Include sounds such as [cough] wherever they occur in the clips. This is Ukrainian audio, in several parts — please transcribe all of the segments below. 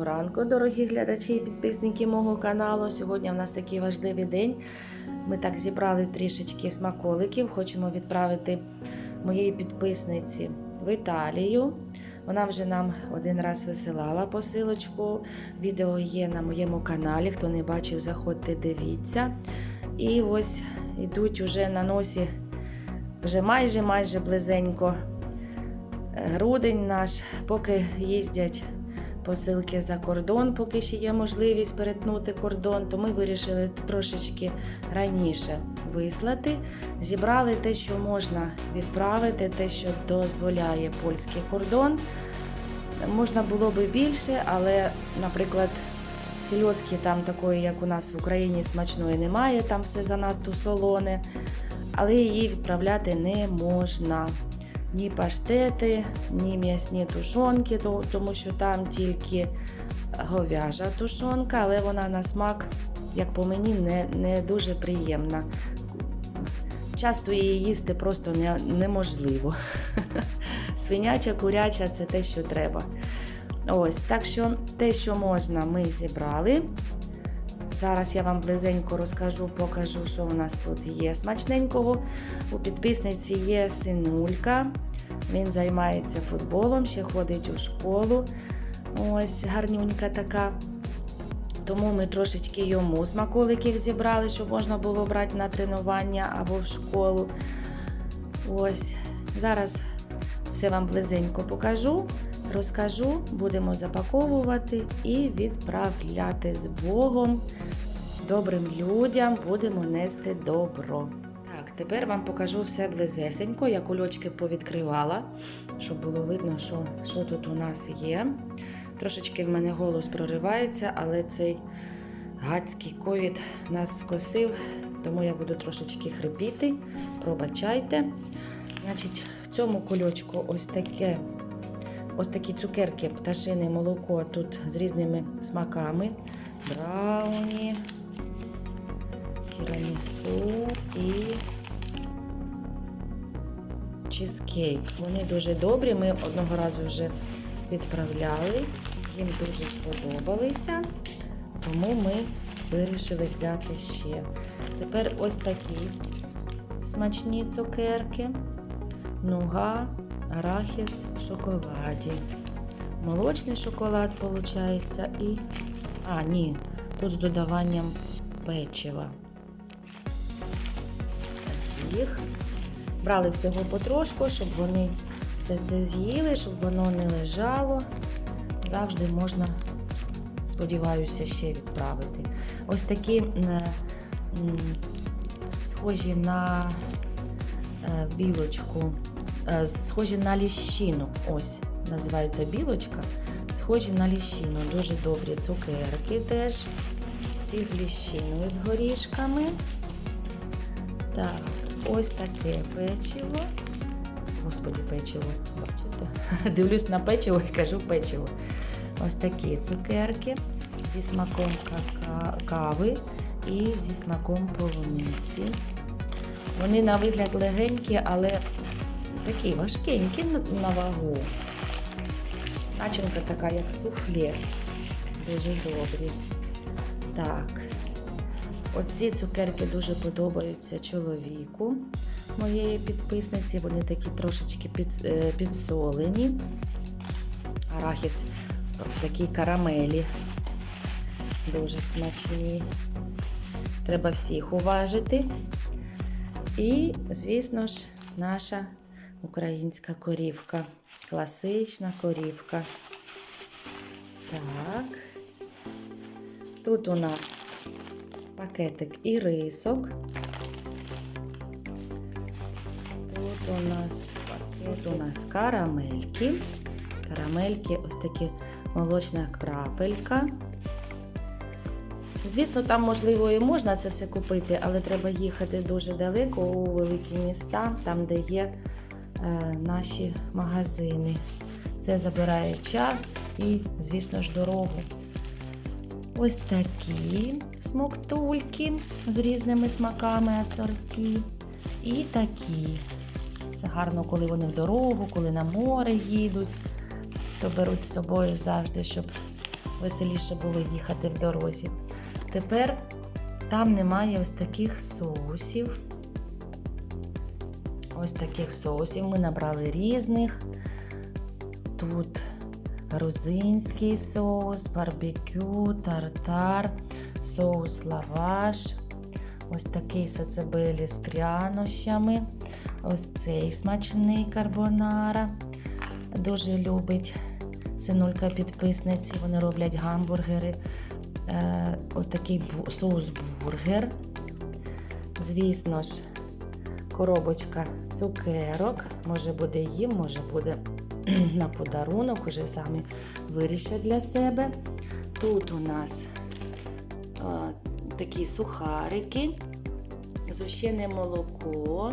Доброго ранку, дорогі глядачі і підписники мого каналу. Сьогодні в нас такий важливий день. Ми так зібрали трішечки смаколиків. Хочемо відправити моїй підписниці в Італію. Вона вже нам один раз висилала посилочку. Відео є на моєму каналі. Хто не бачив, заходьте, дивіться. І ось йдуть уже на носі вже майже майже близенько грудень наш, поки їздять посилки за кордон, поки ще є можливість перетнути кордон, то ми вирішили трошечки раніше вислати. Зібрали те, що можна відправити, те, що дозволяє польський кордон. Можна було би більше, але, наприклад, сільотки там такої, як у нас в Україні, смачної немає, там все занадто солоне, але її відправляти не можна ні паштети, ні м'ясні тушонки, тому що там тільки говяжа тушонка, але вона на смак, як по мені, не, не дуже приємна. Часто її їсти просто не, неможливо. [laughs] Свиняча, куряча це те, що треба. Ось, так що те, що можна, ми зібрали. Зараз я вам близенько розкажу, покажу, що у нас тут є смачненького. У підписниці є синулька. Він займається футболом, ще ходить у школу. Ось гарнюнька така. Тому ми трошечки йому смаколиків зібрали, щоб можна було брати на тренування або в школу. Ось. Зараз все вам близенько покажу, розкажу, будемо запаковувати і відправляти з Богом. Добрим людям будемо нести добро. Так, тепер вам покажу все близесенько. Я кульочки повідкривала, щоб було видно, що, що тут у нас є. Трошечки в мене голос проривається, але цей гадський ковід нас скосив, тому я буду трошечки хрипіти. Пробачайте. Значить, в цьому кульочку ось таке. Ось такі цукерки, пташине молоко тут з різними смаками. Брауні, тірамісу і чизкейк. Вони дуже добрі. Ми одного разу вже відправляли. Їм дуже сподобалися, тому ми вирішили взяти ще. Тепер ось такі смачні цукерки, нуга, арахіс в шоколаді. Молочний шоколад, виходить, і. А, ні, тут з додаванням печива. Таких. Брали всього потрошку, щоб вони все це з'їли, щоб воно не лежало. Завжди можна, сподіваюся, ще відправити. Ось такі м, схожі на е, білочку, е, схожі на ліщину. Ось, називаються білочка. Схожі на ліщину. Дуже добрі цукерки теж. Ці з ліщиною з горішками. Так, ось таке печиво. Господи, печиво. Бачите? [laughs] Дивлюсь на печиво і кажу печиво. Ось такі цукерки зі смаком кави і зі смаком полуниці. Вони на вигляд легенькі, але такі важкенькі на- вагу. Начинка така, як суфле. Дуже добрі. Так. Оці цукерки дуже подобаються чоловіку моєї підписниці. Вони такі трошечки під, е, підсолені. Арахіс в такій карамелі. Дуже смачні. Треба всіх уважити. І, звісно ж, наша українська корівка. Класична корівка. Так. Тут у нас пакетик і рисок. Тут у нас пакет, у нас карамельки. Карамельки, ось такі молочна крапелька. Звісно, там, можливо, і можна це все купити, але треба їхати дуже далеко у великі міста, там, де є е, наші магазини. Це забирає час і, звісно ж, дорогу. Ось такі смоктульки з різними смаками асорті. І такі. Це гарно, коли вони в дорогу, коли на море їдуть, то беруть з собою завжди, щоб веселіше було їхати в дорозі. Тепер там немає ось таких соусів. Ось таких соусів. Ми набрали різних. Тут грузинський соус, барбекю, тартар, соус лаваш. Ось такий сацебелі з прянощами. Ось цей смачний карбонара. Дуже любить синулька підписниці. Вони роблять гамбургери. Е, ось такий соус бургер. Звісно ж, коробочка цукерок. Може буде їм, може буде [clears throat] на подарунок, уже самі вирішать для себе. Тут у нас е, такі сухарики, зущене молоко.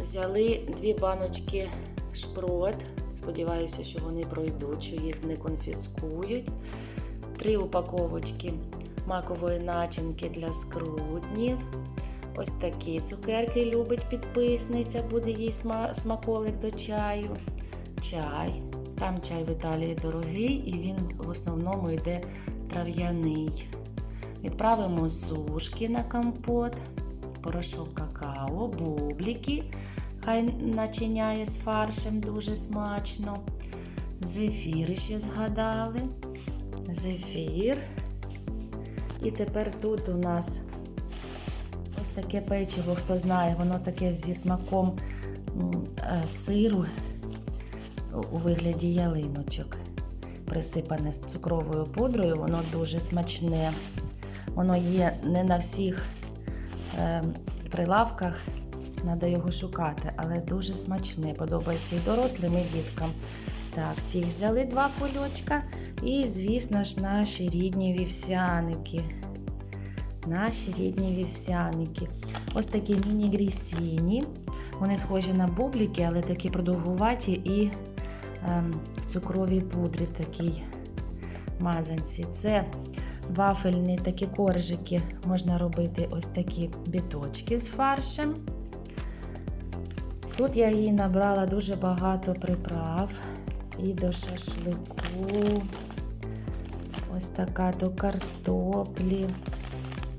Взяли дві баночки шпрот. Сподіваюся, що вони пройдуть, що їх не конфіскують. Три упаковочки макової начинки для скрутнів. Ось такі цукерки любить підписниця, буде їй смаколик до чаю. Чай. Там чай в Італії дорогий і він в основному йде трав'яний. Відправимо сушки на компот, порошок какао, бубліки. Хай начиняє з фаршем дуже смачно. Зефір ще згадали. Зефір. І тепер тут у нас ось таке печиво, хто знає, воно таке зі смаком е, сиру у вигляді ялиночок. Присипане з цукровою пудрою, воно дуже смачне. Воно є не на всіх е, прилавках, треба його шукати, але дуже смачне. Подобається і дорослим, і діткам. Так, ці взяли два кульочка. І, звісно ж, наші рідні вівсяники. Наші рідні вівсяники. Ось такі міні-грісіні. Вони схожі на бубліки, але такі продовгуваті і в цукровій пудрі в такій мазанці. Це вафельні такі коржики. Можна робити ось такі біточки з фаршем. Тут я їй набрала дуже багато приправ і до шашлику. Ось така до картоплі,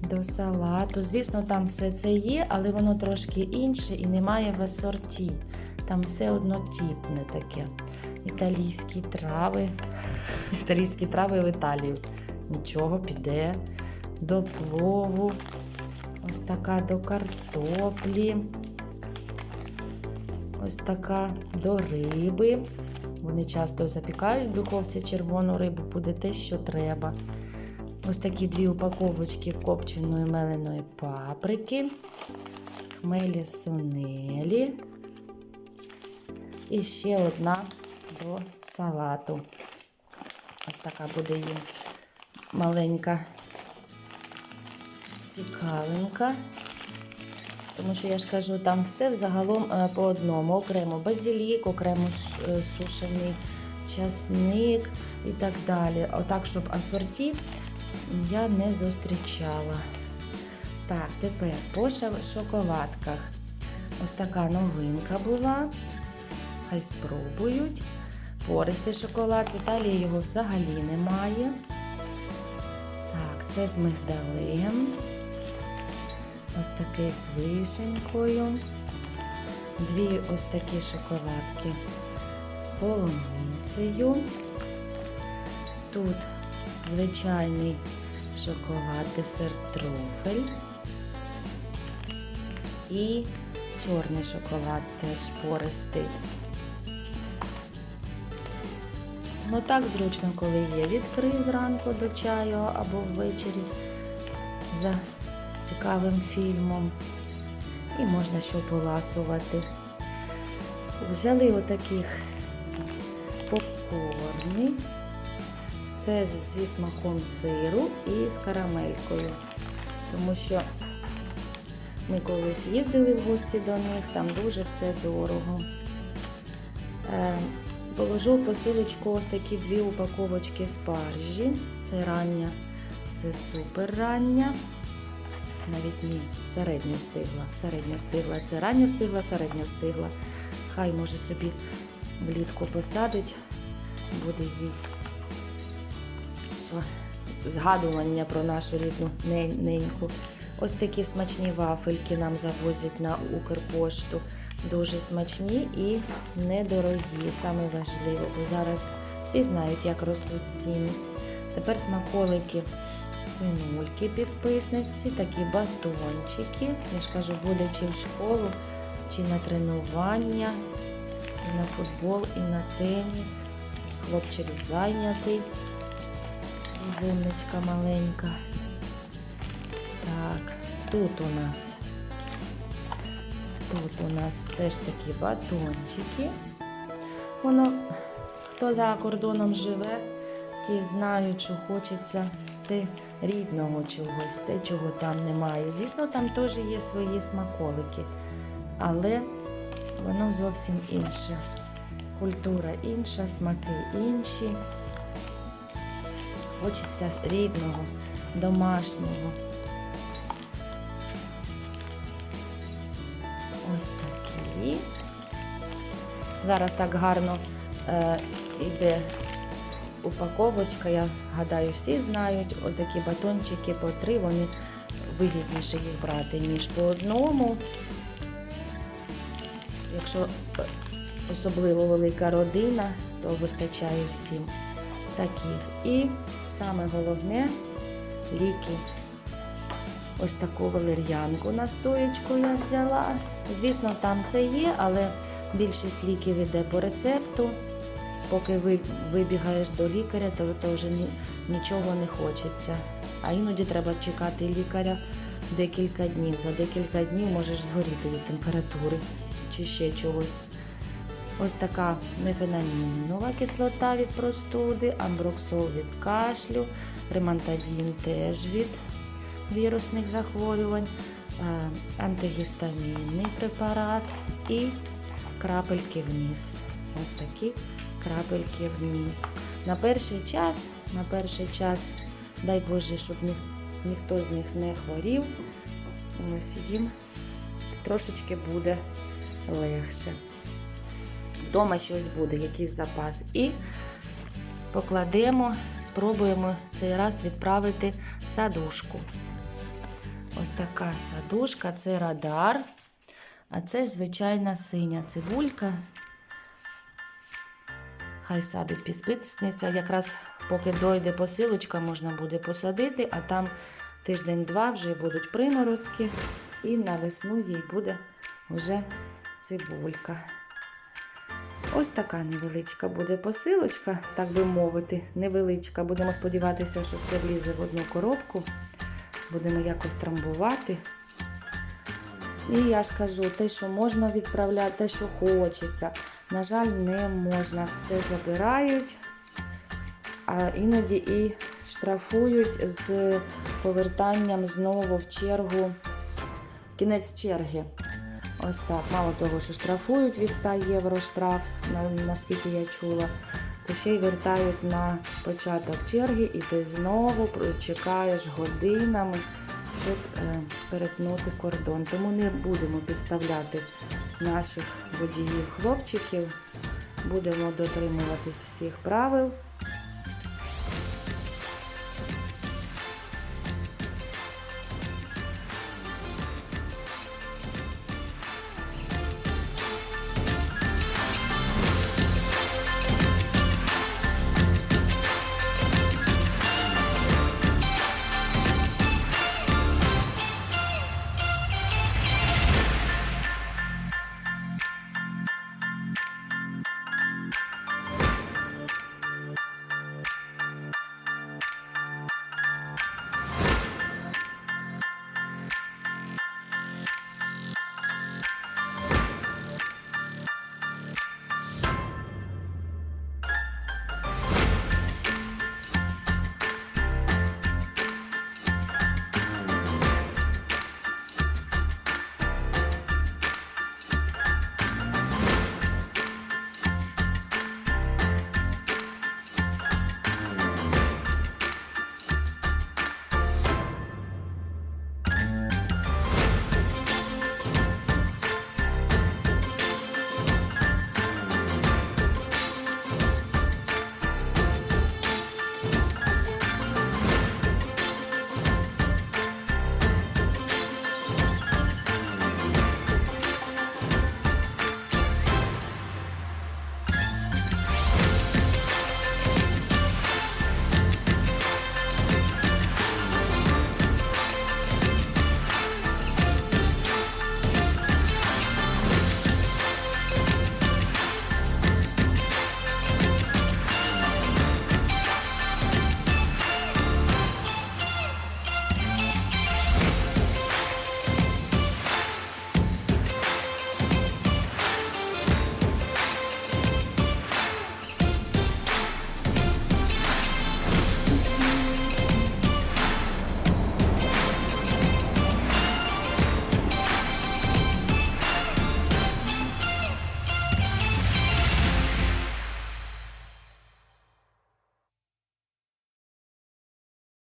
до салату. Звісно, там все це є, але воно трошки інше і немає в асорті. Там все однотіпне таке. Італійські трави. [laughs] Італійські трави в Італію. Нічого піде до плову. Ось така до картоплі. Ось така до риби. Вони часто запікають в духовці червону рибу, буде те, що треба. Ось такі дві упаковочки копченої меленої паприки, хмелі сунелі. І ще одна до салату. Ось така буде їм маленька цікавинка. Тому що я ж кажу, там все взагалом е, по одному. Окремо базилік, окремо е, сушений часник і так далі. Отак, щоб асорті я не зустрічала. Так, тепер по шоколадках. Ось така новинка була. Хай спробують. Пористий шоколад. В Італії його взагалі немає. Так, це з мигдалем. Ось такий з вишенькою. Дві ось такі шоколадки з полуницею. Тут звичайний шоколад, десерт труфель. І чорний шоколад теж пористий. Ну так зручно, коли є. Відкрив зранку до чаю або ввечері за цікавим фільмом. І можна що поласувати. Взяли отаких попкорни. Це зі смаком сиру і з карамелькою. Тому що ми колись їздили в гості до них, там дуже все дорого. Положу в посилочку ось такі дві упаковочки спаржі. Це рання, це супер рання. Навіть ні, середньо стигла. Середньо стигла. Це ранньо стигла, середньо стигла. Хай може собі влітку посадить, буде їй згадування про нашу рідну неньку. Ось такі смачні вафельки нам завозять на Укрпошту. Дуже смачні і недорогі. Саме важливо, бо зараз всі знають, як ростуть ціни. Тепер смаколики синульки підписниці, такі батончики. Я ж кажу, буде в школу, чи на тренування, і на футбол, і на теніс. Хлопчик зайнятий. Зимничка маленька. Так, тут у нас. Тут у нас теж такі батончики. Воно, хто за кордоном живе, ті знають, що хочеться те рідного чогось, те, чого там немає. Звісно, там теж є свої смаколики, але воно зовсім інше. Культура інша, смаки інші. Хочеться рідного, домашнього. Зараз так гарно е, йде упаковочка. Я гадаю, всі знають. Отакі батончики по три, вони вигідніше їх брати, ніж по одному. Якщо особливо велика родина, то вистачає всім таких. І саме головне ліки. Ось таку валер'янку на стоєчку я взяла. Звісно, там це є, але більшість ліків іде по рецепту. Поки ви вибігаєш до лікаря, то, то вже ні, нічого не хочеться. А іноді треба чекати лікаря декілька днів. За декілька днів можеш згоріти від температури чи ще чогось. Ось така мефенамінова кислота від простуди, амброксол від кашлю, ремантадін теж від вірусних захворювань, е, антигістамінний препарат і крапельки вниз. Ось такі крапельки вниз. На перший час, на перший час, дай Боже, щоб ніх, ніхто з них не хворів. Ось їм трошечки буде легше. Вдома щось буде, якийсь запас. І покладемо, спробуємо цей раз відправити садушку. Ось така садушка, це радар, а це звичайна синя цибулька. Хай садить підписниця. Якраз поки дойде посилочка, можна буде посадити, а там тиждень-два вже будуть приморозки, і на весну їй буде вже цибулька. Ось така невеличка буде посилочка, так би мовити, невеличка. Будемо сподіватися, що все влізе в одну коробку. Будемо якось трамбувати. І я ж кажу, те, що можна відправляти, те, що хочеться. На жаль, не можна. Все забирають, а іноді і штрафують з повертанням знову в чергу, в кінець черги. Ось так. Мало того, що штрафують від 100 євро штраф, наскільки я чула, то ще й вертають на початок черги, і ти знову чекаєш годинами, щоб е, перетнути кордон. Тому не будемо підставляти наших водіїв хлопчиків. Будемо дотримуватись всіх правил.